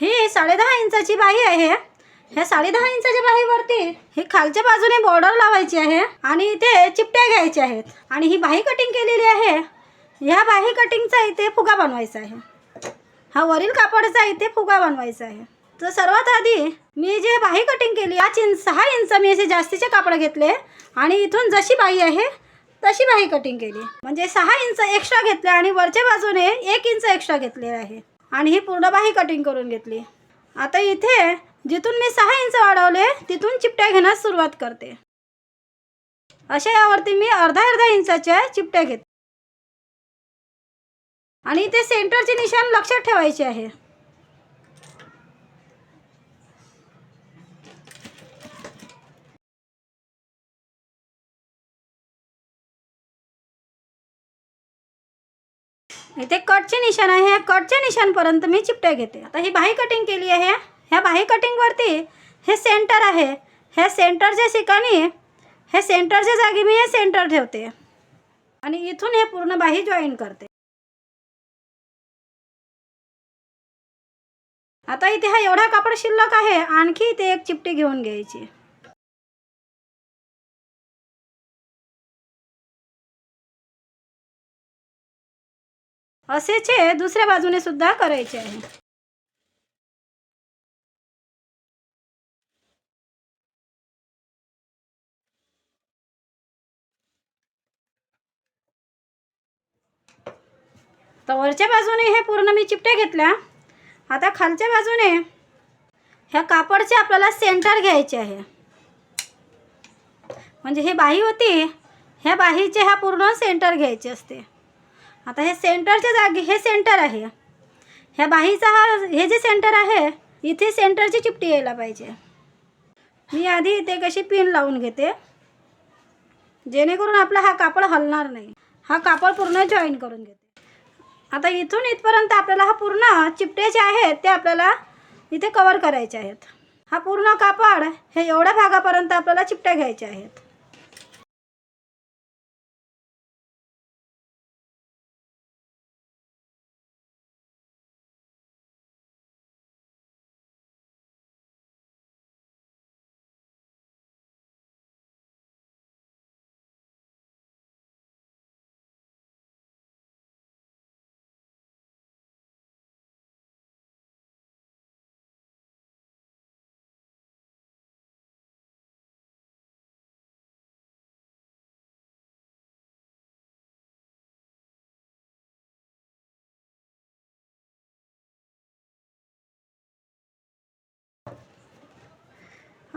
ही साडेदहा इंचाची बाही आहे. ह्या साडेदहा इंचाच्या बाहीवरती हे खालच्या बाजूने बॉर्डर लावायची आहे आणि इथे चिपट्या घ्यायच्या आहेत. आणि ही बाही कटिंग केलेली आहे. ह्या बाही कटिंगचा इथे फुगा बनवायचा आहे. हा वरील कापडचा इथे फुगा बनवायचा आहे. तर सर्वात आधी मी जे बाही कटिंग केली पाच इंच सहा इंच मी असे जास्तीचे कापड घेतले आणि इथून जशी बाही आहे तशी बाही कटिंग केली. म्हणजे सहा इंच एक्स्ट्रा घेतले आणि वरच्या बाजूने एक इंच एक्स्ट्रा घेतले आहे. आणि ही पूर्ण बाही कटिंग करून घेतली. आता इथे जिथून मी सहा इंच वाढवले तिथून चिपट्या घेण्यास सुरुवात करते. अशा यावरती मी अर्धा अर्धा इंचाच्या चिपट्या घेते. आणि इथे सेंटरचे निशाण लक्षात ठेवायचे आहे. इथे कटचे निशाण आहे. ह्या कटच्या निशाणपर्यंत मी चिपट्या घेते. आता ही बाही कटिंग केली आहे. ह्या बाही कटिंगवरती हे सेंटर आहे. ह्या सेंटरच्या ठिकाणी हे सेंटरच्या जागी मी हे सेंटर ठेवते. आणि इथून हे पूर्ण बाही जॉईन करते. आता इथे हा एवढा कापड शिल्लक आहे. आणखी इथे एक चिपटी घेऊन घ्यायची. असेच हे दुसऱ्या बाजूने सुद्धा करायचे आहे. तर वरच्या बाजूने हे पूर्ण मी चिपट्या घेतल्या. आता खालच्या बाजूने ह्या कापडचे आपल्याला सेंटर घ्यायचे आहे. म्हणजे हे बाही होती ह्या बाहीचे ह्या पूर्ण सेंटर घ्यायचे असते. आता हे सेंटरच्या जागी हे सेंटर आहे. ह्या बाहीचा हा हे जे सेंटर आहे इथे सेंटरची चिपटी यायला पाहिजे. मी आधी इथे कशी पिन लावून घेते? जेणेकरून आपला हा कापड हलणार नाही. हा कापड पूर्ण जॉईन करून घेते. आता इथून इथपर्यंत आपल्याला हा पूर्ण चिपटे जे आहेत ते आपल्याला इथे कवर करायचे आहेत. हा पूर्ण कापड हे एवढ्या भागापर्यंत आपल्याला चिपट्या घ्यायच्या आहेत.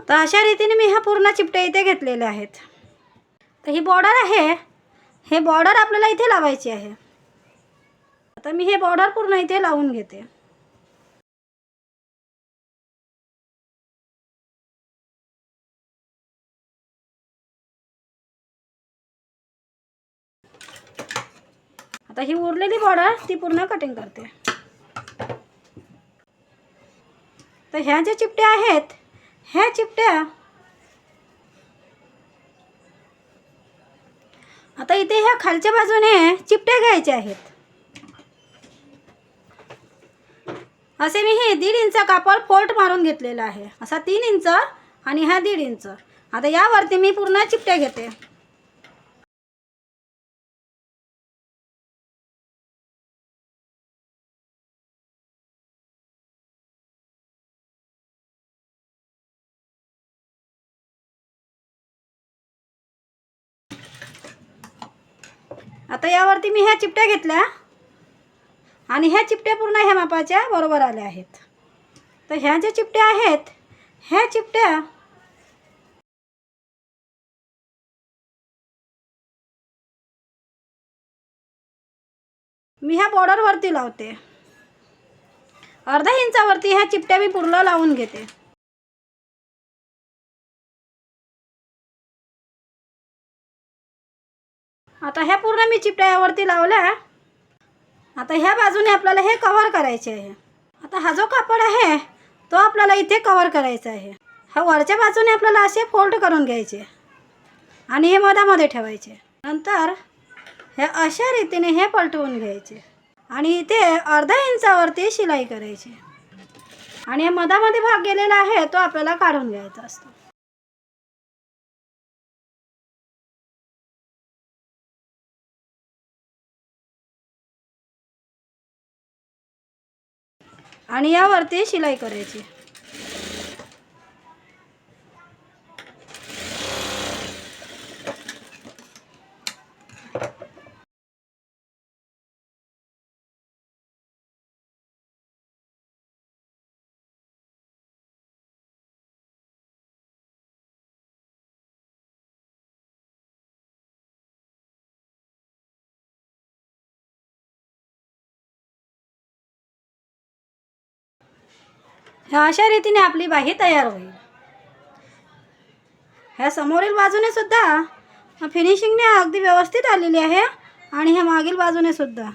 तर अशा रीतीने मी ह्या पूर्ण चिपट्या इथे घेतलेल्या आहेत. तर ही बॉर्डर आहे. हे बॉर्डर आपल्याला इथे लावायची आहे. आता मी हे बॉर्डर पूर्ण इथे लावून घेते. आता ही उरलेली बॉर्डर ती पूर्ण कटिंग करते. तर ह्या ज्या चिपट्या आहेत ह्या चिपट्या. आता इथे ह्या खालच्या बाजूने चिपट्या घ्यायच्या आहेत. असे मी हे दीड इंच कापड फोल्ट मारून घेतलेला आहे. असा तीन इंच आणि हा दीड इंच. आता यावरती मी पूर्ण चिपट्या घेते. आता यावरती मी ह्या चिपट्या घेतल्या. आणि ह्या चिपट्या पूर्ण ह्या मापाच्या बरोबर आल्या आहेत. तर ह्या ज्या चिपट्या आहेत ह्या चिपट्या मी ह्या बॉर्डरवरती लावते. अर्धा इंचावरती ह्या चिपट्या मी पूर्ण लावून घेते. आता ह्या पूर्ण मी चिपट्यावरती लावल्या. आता ह्या बाजूने आपल्याला हे कव्हर करायचे आहे. आता हा जो कापड आहे तो आपल्याला इथे कव्हर करायचा आहे. हा वरच्या बाजूने आपल्याला असे फोल्ड करून घ्यायचे आणि हे मधामध्ये ठेवायचे. नंतर हे अशा रीतीने हे पलटवून घ्यायचे आणि इथे अर्धा इंचावरती शिलाई करायची. आणि हे मधामध्ये भाग गेलेला आहे तो आपल्याला काढून घ्यायचा असतो. आणि यावरती शिलाई करायची. ह्या अशा रीतीने आपली बाही तयार होईल. ह्या समोरील बाजूने सुद्धा फिनिशिंगने अगदी व्यवस्थित आलेली आहे आणि ह्या मागील बाजूने सुद्धा.